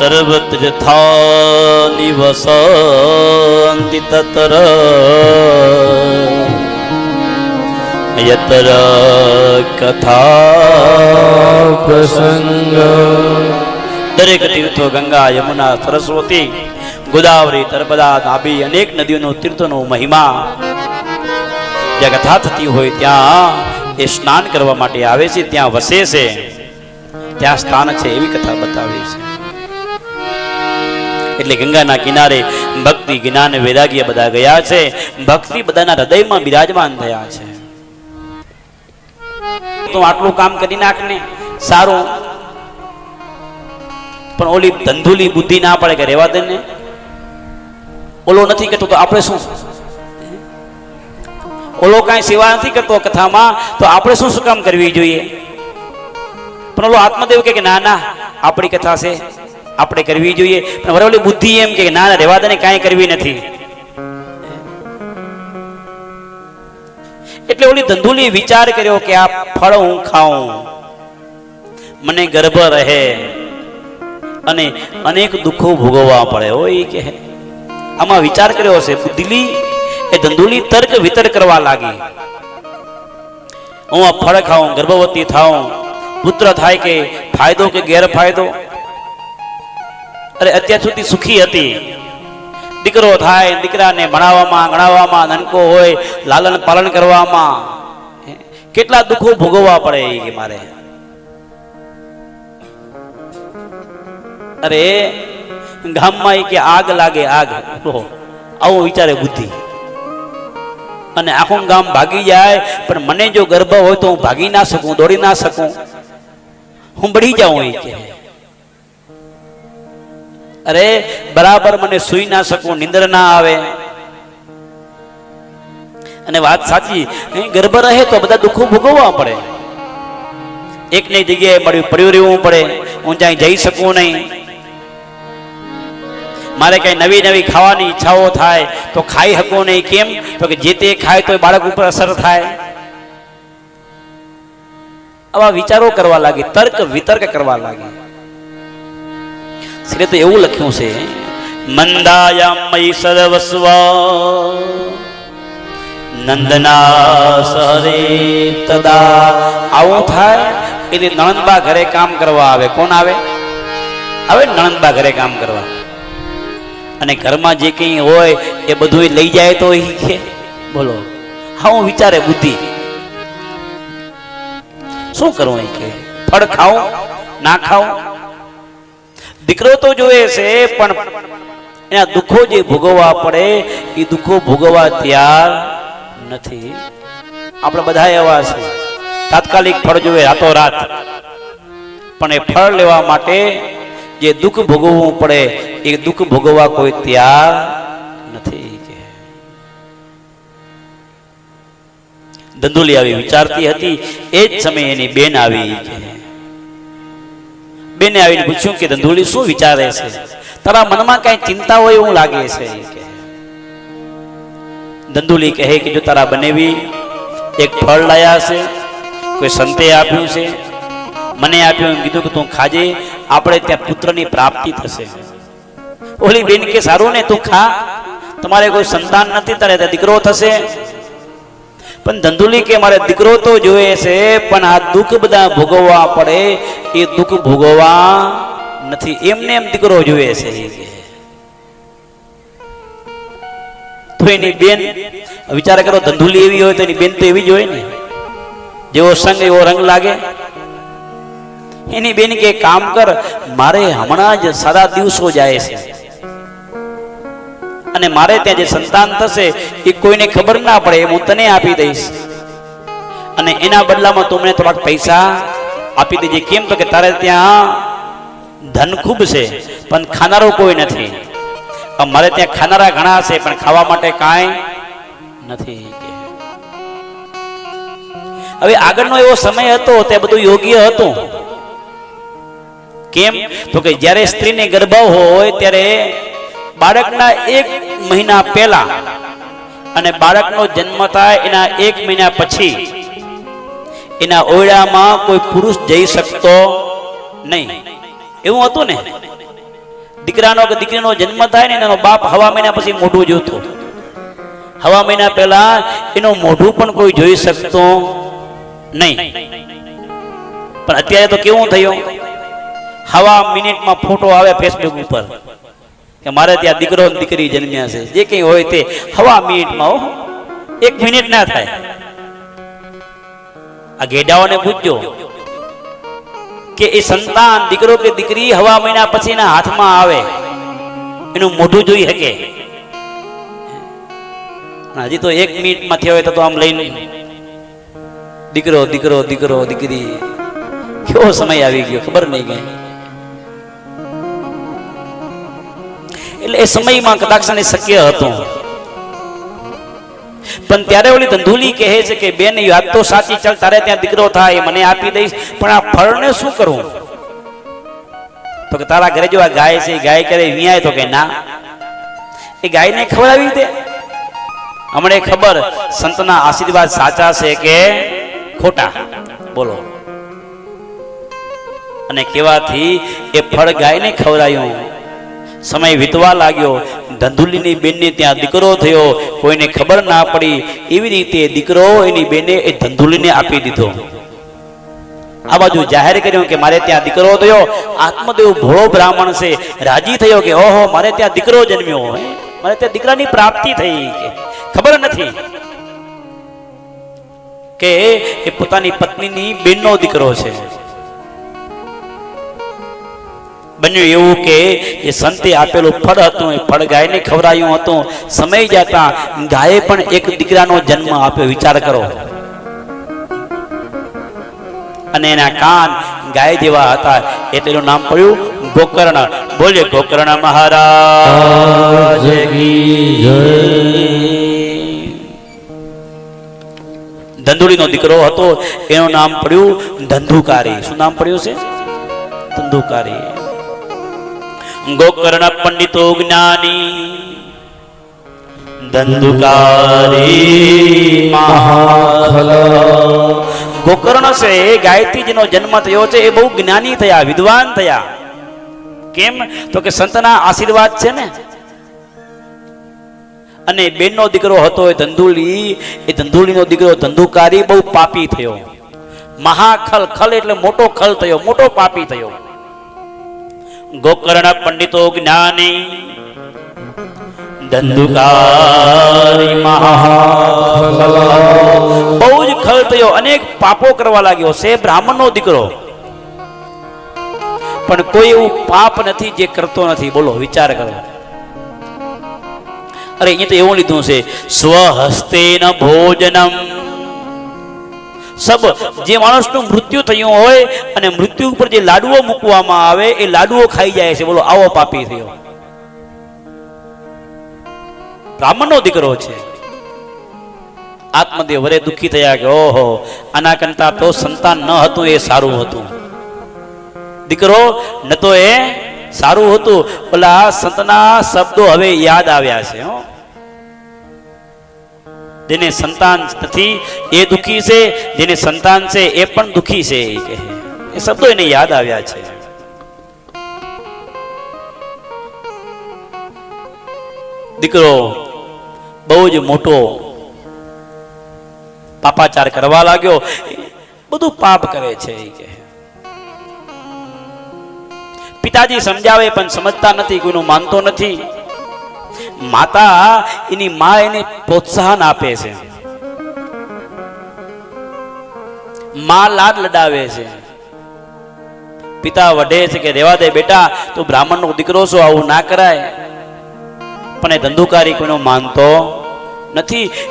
સર્વત્ર થા નિવસંતિ તત્ર. યત્ર કથા પ્રસંગ. દરેક તીર્થો ગંગા, યમુના, સરસ્વતી, ગોદાવરી તર્પદા નાભી, અનેક નદીઓનો તીર્થોનો મહિમા જ્યાં કથા થતી હોય ત્યાં એ સ્નાન કરવા માટે આવે છે, ત્યાં વસે છે, ત્યાં સ્થાન છે એવી કથા બતાવે છે. એટલે ગંગાના કિનારે ભક્તિ, જ્ઞાન, વૈરાગ્ય બધા ગયા છે. ભક્તિ બધાના હૃદયમાં બિરાજમાન થયા છે. તો આટલું કામ કરી નાખ ને સારું. પણ ઓલી ધંધુલી બુદ્ધિ ના પડે કે રેવા દે ને? ઓલો નથી કરતો તો આપણે શું? ઓલો કાંઈ સેવા નથી કરતો કથામાં, તો આપણે શું શું કામ કરવી જોઈએ? પણ ઓલો આત્મદેવ કે, ના ના, આપણી કથા છે. આપણે કરવી જોઈએ. પણ વરવલી બુદ્ધિ એમ કે ના રહેવા રેવા દે ને કાંઈ કરવી નથી. એટલે ઓલી ધંધુલી વિચાર કર્યો કે આ ફળ હું ખાઉં. મને ગર્ભ રહે. અને અનેક દુઃખો ભોગવવા પડે. હોય કે આમાં વિચાર કર્યો હશે, બુદ્ધિલી એ ધંધુલી તર્ક વિતર્ક કરવા લાગી. હું આ ફળ ખાઉં, ગર્ભવતી થાઉં. પુત્ર થાય કે ફાયદો કે ગેરફાયદો? અરે અત્યાર સુધી સુખી હતી. દીકરો થાય, દીકરાને ભણાવવામાં, ગણાવવામાં નનકો હોય, લાલન પાલન કરવામાં. કેટલા દુઃખો ભોગવવા પડે કે મારે. અરે, ગામમાં એ કે આગ લાગે, આગ. આવું વિચારે બુદ્ધિ. અને આખું ગામ ભાગી જાય, પણ મને જો ગર્ભ હોય તો હું ભાગી ના શકું, દોડી ના શકું. હું બળી જાઉં એ કે. અરે, બરાબર મને સુઈ ના શકું, નિંદર ના આવે. અને વાત સાચી ગર્ભ રહે તો બધા દુઃખો ભોગવવા પડે. એકની જગ્યાએ મળ્યું પડ્યું રહેવું પડે, હું ત્યાં જઈ શકું નહીં. મારે કઈ નવી નવી ખાવાની ઈચ્છાઓ થાય, તો ખાઈ શકું નહીં. કેમ? તો કે જે તે ખાય તો બાળક ઉપર અસર થાય. આવા વિચારો કરવા લાગી, તર્ક વિતર્ક કરવા લાગી. શ્રી તો એવું લખ્યું છે મંદાયામય સર્વસ્વ, નંદના સરે તદા. આવું થાય એટલે નણંદબા ઘરે કામ કરવા આવે. કોણ આવે? આવે નણંદબા ઘરે કામ કરવા. અને ઘરમાં જે કંઈ હોય, એ બધું લઈ જાય તો એ કે બોલો, હા, હું વિચારે બુદ્ધિ. શું કરવું એ કે? ફળ ખાવું ના ખાવું દીકરો તો જોવે છે, પણ એના દુઃખો જે ભોગવવા પડે, એ દુઃખો ભોગવવા તૈયાર નથી. આપણે બધા એવા છે. તાત્કાલિક ફળ જોવે રાતો રાત. પણ એ ફળ લેવા માટે જે દુઃખ ભોગવવું પડે, એ દુઃખ ભોગવવા કોઈ તૈયાર નથી. ધંધુલી આવી વિચારતી હતી, એ જ સમયે એની બેન આવી. બેને આવીને પૂછ્યું કે ધંધુલી શું વિચારે છે? તારા મનમાં કઈ ચિંતા હોય એવું લાગે છે? ધંધુલી કહે. કે, જો તારા બનેવી એક ફળ લાયા છે, કોઈ સંતે આપ્યું છે, મને આપ્યું એમ કીધું કે તું ખાજે, આપણે ત્યાં પુત્રની પ્રાપ્તિ થશે. ઓલી બેન કે, સારું ને, તું ખા. તમારે કોઈ સંતાન નથી, તારે દીકરો થશે. પણ ધંધુલી કે મારે દીકરો તો જોઈએ છે, પણ આ દુઃખ બધા ભોગવવા પડે. એ દુઃખ ભોગવવા નથી. એમને એમ દીકરો જોઈએ છે. તો એની બેન, વિચાર કરો, ધંધુલી એવી હોય તો એની બેન તો એવી જ હોય ને. જેવો સંગ, એવો રંગ લાગે. એની બેન કે, કામ કર, મારે હમણાં જ સારા દિવસો જાય છે. અને મારે ત્યાં જે સંતાન થશે, એ કોઈને ખબર ના પડે હું તને આપી દઈશ. અને એના બદલામાં તું મને થોડાક પૈસા આપી દેજે. કેમ તો કે તારે ત્યાં ધન ખૂબ છે, પણ ખાનારો કોઈ નથી. મારે ત્યાં ખાનારા ઘણા છે પણ ખાવા માટે કાંઈ નથી હવે આગળનો એવો સમય હતો, તે બધું યોગ્ય હતું. કેમ? તો કે જ્યારે સ્ત્રીને ગર્ભ હોય, ત્યારે બાળકના એક મહિના પહેલા અને બાળકનો જન્મ થાય એના એક મહિના પછી એના ઓયડામાં કોઈ પુરુષ જઈ શકતો નહીં. એવું હતું ને? દીકરાનો કે દીકરીનો જન્મ થાય ને એનો બાપ હવા મહિના પછી મોઢું જોતો. હવા મહિના પહેલા એનું મોઢું પણ કોઈ જોઈ શકતો નહીં. પણ અત્યારે તો કેવું થયું? હવા મિનિટમાં ફોટો આવે ફેસબુક ઉપર. કે મારે ત્યાં દીકરો દીકરી જન્મ્યા છે. જે કંઈ હોય તે હવા મિનિટમાં હો. એક મિનિટ ના થાય. આ ઘેડાઓને પૂછજો કે એ સંતાન, દીકરો કે દીકરી હવા મહિના પછીના હાથમાં આવે. એનું મોઢું જોઈ શકે. હજી તો એક મિનિટમાં થયો હોય તો આમ લઈને દીકરો દીકરો દીકરો, દીકરી. કેવો સમય આવી ગયો? ખબર નહીં કઈ. એટલે એ સમયમાં કદાચ શક્ય હતું. પણ ત્યારે ઓલી ધંધુલી કહે છે કે, બેન વાત તો સાચી ચાલ તારે ત્યાં દીકરો થાય મને આપી દઈશ, પણ આ ફળને શું કરું? તો કે, તારા ઘરે જો આ ગાય છે ગાય કરે વિયાય? તો કે, ના. એ ગાયને ખવડાવી દે. હમણે ખબર, સંતના આશીર્વાદ સાચા છે કે ખોટા? બોલો. અને કેવાથી એ ફળ ગાયને ખવડાયું. સમય વીતવા લાગ્યો. ધંધુલીની બેનને ત્યાં દીકરો થયો. કોઈને ખબર ના પડી. એવી રીતે દીકરો એની બેને એ ધંધુલીને આપી દીધો. આ બાજુ જાહેર કર્યું કે મારે ત્યાં દીકરો થયો. આત્મદેવ ભોળો બ્રાહ્મણ છે. રાજી થયો કે, ઓહો, મારે ત્યાં દીકરો જન્મ્યો હોય મારે ત્યાં દીકરાની પ્રાપ્તિ થઈ ખબર નથી. કે એ પોતાની પત્નીની બેનનો દીકરો છે. બન્યું એવું કે એ સંતે આપેલું ફળ હતું, એ ફળ ગાયને ખવડાયું હતું. સમય જતા ગાયે પણ એક દીકરાનો જન્મ આપ્યો વિચાર કરો. અને એના કાન ગાય જેવા હતા. એ તેનું નામ પડ્યું ગોકર્ણ. બોલે ગોકર્ણ મહારાજ ધંધુડીનો દીકરો હતો, એનું નામ પડ્યું ધંધુકારી. શું નામ પડ્યું છે? ધંધુકારી. ગોકર્ણ પંડિતો જ્ઞાની દંદુકારી ગોકર્ણ છે ગાયત્રી જેનો જન્મ થયો છે એ બહુ જ્ઞાની થયા વિદ્વાન થયા કેમ તો કે સંતના આશીર્વાદ છે ને અને બેનનો દીકરો હતો એ ધંધુલી, એ ધંધુલીનો દીકરો ધંધુકારી બહુ પાપી થયો. મહાખલ, ખલ એટલે મોટો ખલ થયો, મોટો પાપી થયો. ગોકર્ણ પંડિતો જ્ઞાની ધંધુકારી બહુ જ ખલ થયો અનેક પાપો કરવા લાગ્યો. છે બ્રાહ્મણનો દીકરો. પણ કોઈ એવું પાપ નથી જે કરતો નથી. બોલો, વિચાર કરો. અરે, અહીંયા તો એવું લીધું છે. સ્વહસ્તેન ભોજનમ. સબ જે માણસનું મૃત્યુ થયું હોય અને મૃત્યુ ઉપર જે લાડુઓ મૂકવામાં આવે, એ લાડુઓ ખાઈ જાય છે. બોલો, આવો પાપી થયો. બ્રાહ્મણનો દીકરો છે. આત્મદેવ વરે દુઃખી થયા કે, ઓહો, આના કરતા તો સંતાન ન હતું, એ સારું હતું. દીકરો, ન તો એ સારું હતું. ઓલા સંતના શબ્દો હવે યાદ આવ્યા છે, હો. જેને સંતાન નથી, એ દુઃખી છે, જેને સંતાન છે, એ પણ દુઃખી છે, એ કહે. એ શબ્દો એને યાદ આવ્યા છે. દીકરો, બહુ જ મોટો પાપાચાર કરવા લાગ્યો. બધું પાપ કરે છે, એ કહે. પિતાજી સમજાવે પણ સમજતા નથી, કોઈનું માનતો નથી. માતા એની મા એને પ્રોત્સાહન આપે છે. મા લાડ લડાવે છે. પિતા વઢે છે કે રેવા દે બેટા, તું બ્રાહ્મણનો દીકરો છો, આવું ના કરાય. પણ એ ધંધુકારી કોઈનો માનતો નથી.